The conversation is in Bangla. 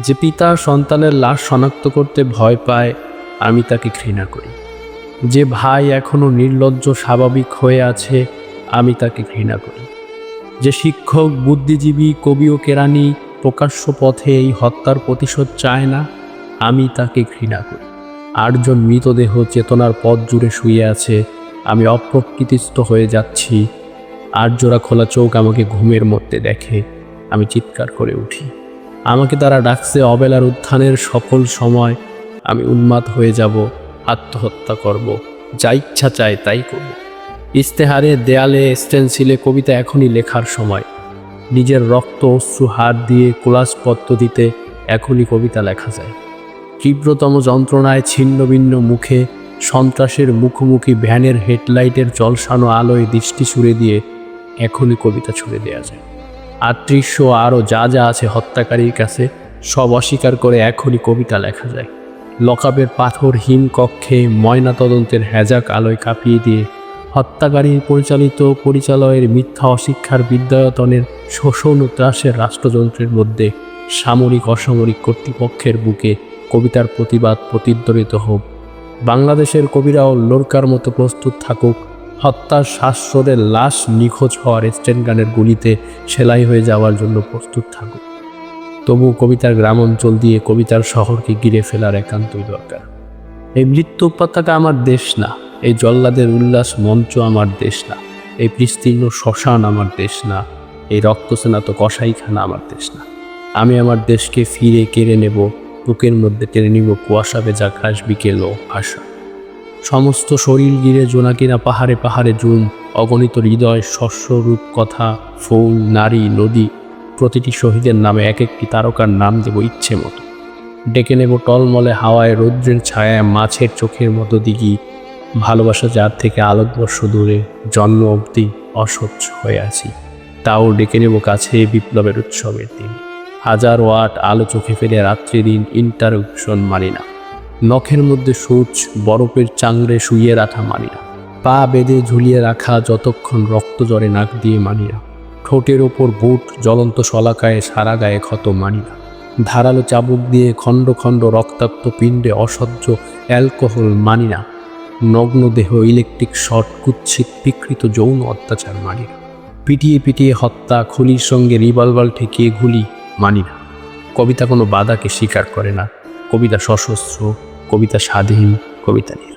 যে পিতা সন্তানের লাশ শনাক্ত করতে ভয় পায়, আমি তাকে ঘৃণা করি। যে ভাই এখনও নির্লজ্জ, স্বাভাবিক হয়ে আছে, আমি তাকে ঘৃণা করি। যে শিক্ষক, বুদ্ধিজীবী, কবি ও কেরানি প্রকাশ্য পথে এই হত্যার প্রতিশোধ চায় না, আমি তাকে ঘৃণা করি। আটজন মৃতদেহ চেতনার পথ জুড়ে শুয়ে আছে, আমি অপ্রকৃতিস্থ হয়ে যাচ্ছি। আর জোড়া খোলা চোখ আমাকে ঘুমের মধ্যে দেখে, আমি চিৎকার করে উঠি। আমাকে তারা ডাকছে অবেলার উত্থানের সকল সময়। আমি উন্মাদ হয়ে যাব, আত্মহত্যা করব, যা ইচ্ছা চায় তাই করব। ইস্তেহারে দেয়ালে স্টেন্সিলে কবিতা এখনই লেখার সময়। নিজের রক্ত, অশ্রু হাত দিয়ে কোলাস পদ্ধতিতে এখনই কবিতা লেখা যায়। তীব্রতম যন্ত্রণায় ছিন্ন ভিন্ন মুখে, সন্ত্রাসের মুখোমুখি ভ্যানের হেডলাইটের জলসানো আলোয় দৃষ্টি ছুড়ে দিয়ে এখনই কবিতা ছুড়ে দেওয়া যায়। আর আরও যা যা আছে হত্যাকারীর কাছে, সব অস্বীকার করে এখনই কবিতা লেখা যায়। লকাবের পাথর হিম কক্ষে ময়নাতদন্তের হ্যাজাক আলোয় কাঁপিয়ে দিয়ে হত্যাকারীর পরিচালিত পরিচালয়ের মিথ্যা অশিক্ষার বিদ্যায়তনের শোষণ ও ত্রাসের রাষ্ট্রযন্ত্রের মধ্যে সামরিক অসামরিক কর্তৃপক্ষের বুকে কবিতার প্রতিবাদ প্রতিদ্বরিত হোক। বাংলাদেশের কবিরাও লোরকার মতো প্রস্তুত থাকুক হত্যার শ্বাসরোধের লাশ নিখোঁজ হওয়ার স্টেন গানের গুলিতে সেলাই হয়ে যাওয়ার জন্য প্রস্তুত থাকুক তবু কবিতার গ্রাম অঞ্চল দিয়ে কবিতার শহরকে ঘিরে ফেলার একান্তই দরকার। এই মৃত্যু উপত্যকা আমার দেশ না, এই জল্লাদের উল্লাস মঞ্চ আমার দেশ না, এই বিস্তীর্ণ শ্মশান আমার দেশ না, এই রক্তসেনাত কসাইখানা আমার দেশ না। আমি আমার দেশকে ফিরে কেড়ে নেব, বুকের মধ্যে টেনে নিব কুয়াশা ভেজা ঘাস বিকেল ও ভাষা। সমস্ত শরীর গিরে জোনাকিনা পাহাড়ে পাহাড়ে জুম, অগণিত হৃদয় শস্য রূপ কথা, ফুল, নারী, নদী, প্রতিটি শহীদের নামে এক একটি তারকার নাম দেব ইচ্ছে মতো। ডেকে নেব টলমলে হাওয়ায় রৌদ্রের ছায়ায় মাছের চোখের মতো দিঘি, ভালোবাসা যার থেকে আলোকবর্ষ দূরে, জন্ম অবধি অসহ্য হয়ে আছি। তাও ডেকে নেব কাছে বিপ্লবের উৎসবের দিন। হাজার ওয়াট আলো চোখে ফেলে রাত্রি দিন ইন্টারুপশন মানি না। নখের মধ্যে সূচ বরফের চাংড়ে শুইয়ে রাখা মানি না পা বেঁধে ঝুলিয়ে রাখা যতক্ষণ রক্ত জরে নাক দিয়ে মানি না ঠোঁটের ওপর বুট জ্বলন্ত শলাকায় সারা গায়ে ক্ষত মানি না ধারালো চাবুক দিয়ে খণ্ড খণ্ড রক্তাক্ত পিণ্ডে অসহ্য অ্যালকোহল মানি না নগ্ন দেহ ইলেকট্রিক শট কুচ্ছিত বিকৃত যৌন অত্যাচার মানিনা পিটিয়ে পিটিয়ে হত্যা, খুলির সঙ্গে রিভলভার ঠেকিয়ে গুলি মানি না কবিতা কোনো বাধাকে স্বীকার করে না। কবিতা সশস্ত্র কবিতা স্বাধীন কবিতা নিরাপদ